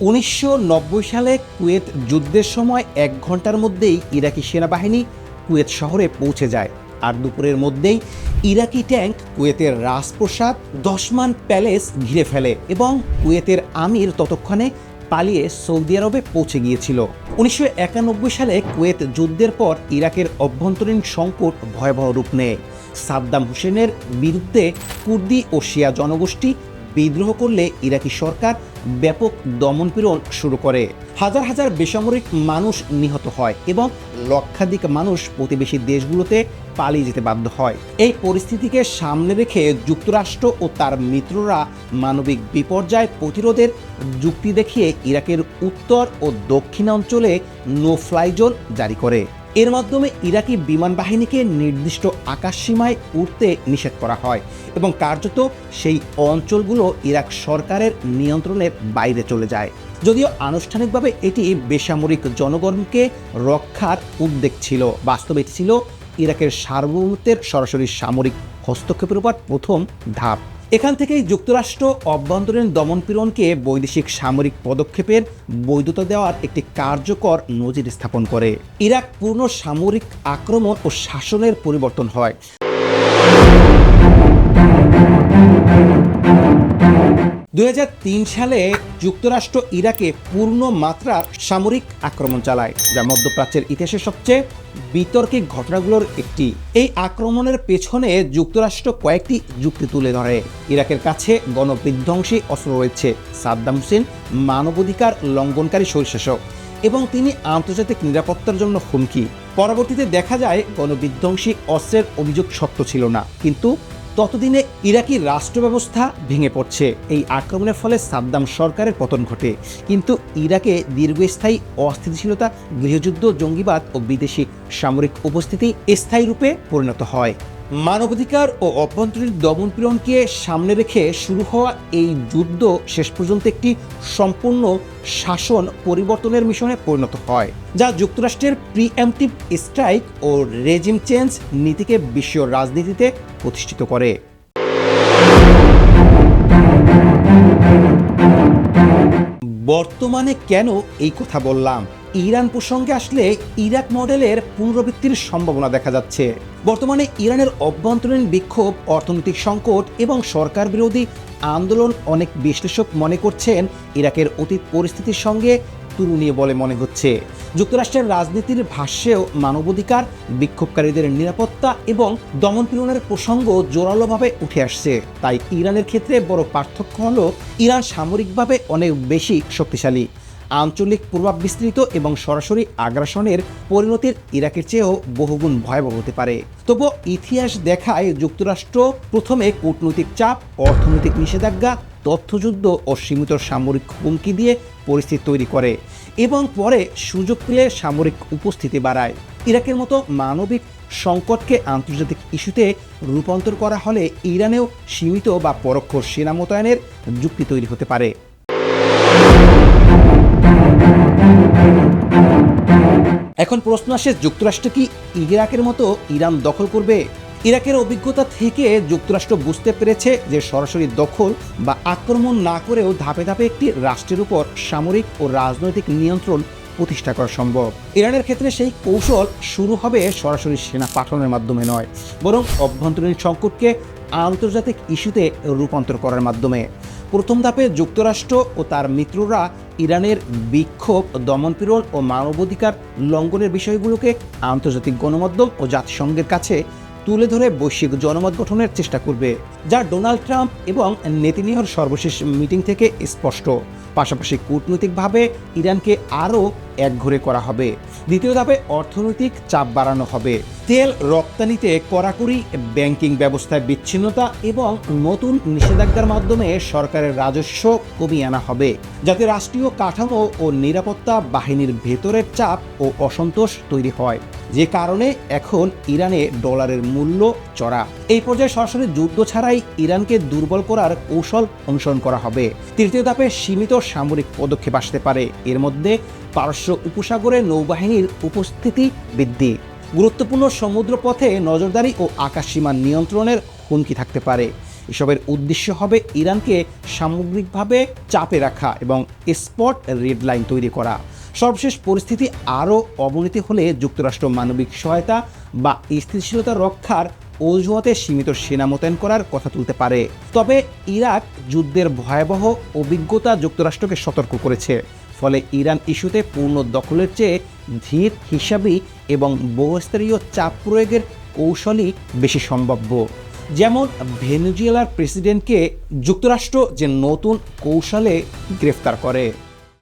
উনিশশো নব্বই সালে কুয়েত যুদ্ধের সময় এক ঘণ্টার মধ্যেই ইরাকি সেনাবাহিনী কুয়েত শহরে পৌঁছে যায়। আর দুপুরের মধ্যেই ইরাকি ট্যাঙ্ক কুয়েতের রাজপ্রসাদ, দশমান প্যালেস ঘিরে ফেলে এবং কুয়েতের আমির ততক্ষণে পালিয়ে সৌদি আরবে পৌঁছে গিয়েছিল। উনিশশো একানব্বই সালে কুয়েত যুদ্ধের পর ইরাকের অভ্যন্তরীণ সংকট ভয়াবহ রূপ নেয়। সাদ্দাম হোসেনের বিরুদ্ধে কুর্দি ও শিয়া জনগোষ্ঠী বিদ্রোহ করলে ইরাকি সরকার ব্যাপক দমনপীড়ন শুরু করে। হাজার হাজার বেসামরিক মানুষ নিহত হয় এবং লক্ষাধিক মানুষ প্রতিবেশী দেশগুলোতে পালিয়ে যেতে বাধ্য হয়। এই পরিস্থিতিকে সামনে রেখে যুক্তরাষ্ট্র ও তার মিত্ররা মানবিক বিপর্যয় প্রতিরোধের যুক্তি দেখিয়ে ইরাকের উত্তর ও দক্ষিণাঞ্চলে নো ফ্লাই জোন জারি করে। এর মাধ্যমে ইরাকি বিমান বাহিনীকে নির্দিষ্ট আকাশসীমায় উঠতে নিষেধ করা হয় এবং কার্যত সেই অঞ্চলগুলো ইরাক সরকারের নিয়ন্ত্রণের বাইরে চলে যায়। যদিও আনুষ্ঠানিকভাবে এটি বেসামরিক জনগণকে রক্ষার উদ্বেগ ছিল। বাস্তবে ছিল ইরাকের সার্বভৌমত্বের সরাসরি সামরিক হস্তক্ষেপের উপর প্রথম ধাপ। এখান থেকেই যুক্তরাষ্ট্র অভ্যন্তরীণ দমনপীড়নকে বৈদেশিক সামরিক পদক্ষেপের বৈধতা দেওয়ার একটি কার্যকর নজির স্থাপন করে। ইরাক পূর্ণ সামরিক আক্রমণ ও শাসনের পরিবর্তন হয়। দুই হাজার তিন সালে যুক্তরাষ্ট্র ইরাকে পূর্ণ মাত্রার সামরিক আক্রমণ চালায়, যা মধ্যপ্রাচ্যের ইতিহাসের সবচেয়ে বিতর্কিক ঘটনাগুলোর একটি। এই আক্রমণের পেছনে যুক্তরাষ্ট্র কয়েকটি যুক্তি তুলে ধরে। ইরাকের কাছে গণবিধ্বংসী অস্ত্র রয়েছে, সাদ্দাম হোসেন মানবাধিকার লঙ্ঘনকারী স্বৈরশাসক এবং তিনি আন্তর্জাতিক নিরাপত্তার জন্য হুমকি। পরবর্তীতে দেখা যায়, গণবিধ্বংসী অস্ত্রের অভিযোগ সত্য ছিল না, কিন্তু ততদিনে ইরাকি রাষ্ট্র ব্যবস্থা ভেঙে পড়ছে। এই আক্রমণের ফলে সাদ্দাম সরকারের পতন ঘটে। কিন্তু ইরাকে দীর্ঘস্থায়ী অস্থিতিশীলতা, গৃহযুদ্ধ, জঙ্গিবাদ ও বিদেশি সামরিক উপস্থিতি স্থায়ী রূপে পরিণত হয়। মানবাধিকার ও অভ্যন্তরীণ দমনপীড়নকে সামনে রেখে শুরু হওয়া এই যুদ্ধ শেষ পর্যন্ত একটি সম্পূর্ণ শাসন পরিবর্তনের মিশনে পরিণত হয়, যা যুক্তরাষ্ট্রের প্রিএমটিভ স্ট্রাইক ও রেজিম চেঞ্জ নীতিকে বিশ্ব রাজনীতিতে প্রতিষ্ঠিত করে। বর্তমানে কেন এই কথা বললাম? ইরান প্রসঙ্গে আসলে ইরাক মডেলের পুনরাবৃত্তির সম্ভাবনা দেখা যাচ্ছে। বর্তমানে ইরানের অভ্যন্তরীণ বিক্ষোভ, অর্থনৈতিক সংকট এবং সরকার বিরোধী আন্দোলন অনেক বিশ্লেষক মনে করছেন ইরাকের অতীত পরিস্থিতির সঙ্গে তুলনীয় বলে মনে হচ্ছে। যুক্তরাষ্ট্রের রাজনীতির ভাষ্যেও মানবাধিকার, বিক্ষোভকারীদের নিরাপত্তা এবং দমন দমনপীড়নের প্রসঙ্গ জোরালোভাবে উঠে আসছে। তাই ইরানের ক্ষেত্রে বড় পার্থক্য হল, ইরান সামরিকভাবে অনেক বেশি শক্তিশালী। আঞ্চলিক প্রভাব বিস্তৃত এবং সরাসরি আগ্রাসনের পরিণতির ইরাকের চেয়েও বহুগুণ ভয়াবহ হতে পারে। তবু ইতিহাস দেখায় যুক্তরাষ্ট্র প্রথমে কূটনৈতিক চাপ, অর্থনৈতিক নিষেধাজ্ঞা, তথ্যযুদ্ধ ও সীমিত সামরিক হুমকি দিয়ে পরিস্থিতি তৈরি করে এবং পরে সুযোগ পেলে সামরিক উপস্থিতি বাড়ায়। ইরাকের মতো মানবিক সংকটকে আন্তর্জাতিক ইস্যুতে রূপান্তর করা হলে ইরানেও সীমিত বা পরোক্ষ সেনা মোতায়েনের যুক্তি তৈরি হতে পারে। এখন প্রশ্ন আসে, যুক্তরাষ্ট্র কি ইরাকের মতো ইরান দখল করবে? ইরাকের অভিজ্ঞতা থেকে যুক্তরাষ্ট্র বুঝতে পেরেছে যে সরাসরি দখল বা আক্রমণ না করেও ধাপে ধাপে একটি রাষ্ট্রের উপর সামরিক ও রাজনৈতিক নিয়ন্ত্রণ প্রতিষ্ঠা করা সম্ভব। ইরানের ক্ষেত্রে সেই কৌশল শুরু হবে সরাসরি সেনা পাঠানোর মাধ্যমে নয়, বরং অভ্যন্তরীণ সংকটকে আন্তর্জাতিক ইস্যুতে রূপান্তর করার মাধ্যমে। প্রথম ধাপে যুক্তরাষ্ট্র ও তার মিত্ররা ইরানের বিক্ষোভ, দমনপীড়ন ও মানবাধিকার লঙ্ঘনের বিষয়গুলোকে আন্তর্জাতিক গণমাধ্যম ও জাতিসংঘের কাছে তুলে ধরে বৈশ্বিক জনমত গঠনের চেষ্টা করবে, যা ডোনাল্ড ট্রাম্প এবং নেতিনিহর সর্বশেষ মিটিং থেকে স্পষ্ট। পাশাপাশি কূটনৈতিকভাবে ইরানকে আরও একঘরে করা হবে। দ্বিতীয় ধাপে অর্থনৈতিক চাপ বাড়ানো হবে। তেল রপ্তানিতে কড়াকড়ি, ব্যাংকিং ব্যবস্থায় বিচ্ছিন্নতা এবং নতুন নিষেধাজ্ঞার মাধ্যমে সরকারের রাজস্ব কমিয়ে আনা হবে। যাতে রাষ্ট্রীয় কাঠামো ও নিরাপত্তা বাহিনীর ভেতরের চাপ ও অসন্তোষ তৈরি হয়। যে কারণে এখন ইরানে ডলারের মূল্য চড়া। এই পর্যায়ে সরাসরি যুদ্ধ ছাড়াই ইরানকে দুর্বল করার কৌশল অনুসরণ করা হবে। তৃতীয় ধাপে সীমিত সামরিক পদক্ষেপ আসতে পারে। এর মধ্যে পারস্য উপসাগরে নৌবাহিনীর উপস্থিতি বৃদ্ধি। গুরুত্বপূর্ণ সমুদ্রপথে নজরদারি ও আকাশসীমা নিয়ন্ত্রণের হুমকি থাকতে পারে। এসবের উদ্দেশ্য হবে ইরানকে সামগ্রিকভাবে চাপে রাখা এবং স্পট রেড লাইন তৈরি করা। সর্বশেষ পরিস্থিতি আরও অবনতি হলে যুক্তরাষ্ট্র মানবিক সহায়তা বা স্থিতিশীলতা রক্ষার অজুহাতে সীমিত সেনা মোতায়েন করার কথা তুলতে পারে। তবে ইরাক যুদ্ধের ভয়াবহ অভিজ্ঞতা যুক্তরাষ্ট্রকে সতর্ক করেছে। ফলে ইরান ইস্যুতে পূর্ণ দখলের চেয়ে ধীর হিসাবি এবং বহুস্তরীয় চাপ প্রয়োগের কৌশলই বেশি সম্ভাব্য। যেমন ভেনেজুয়েলার প্রেসিডেন্টকে যুক্তরাষ্ট্র যে নতুন কৌশলে গ্রেফতার করে।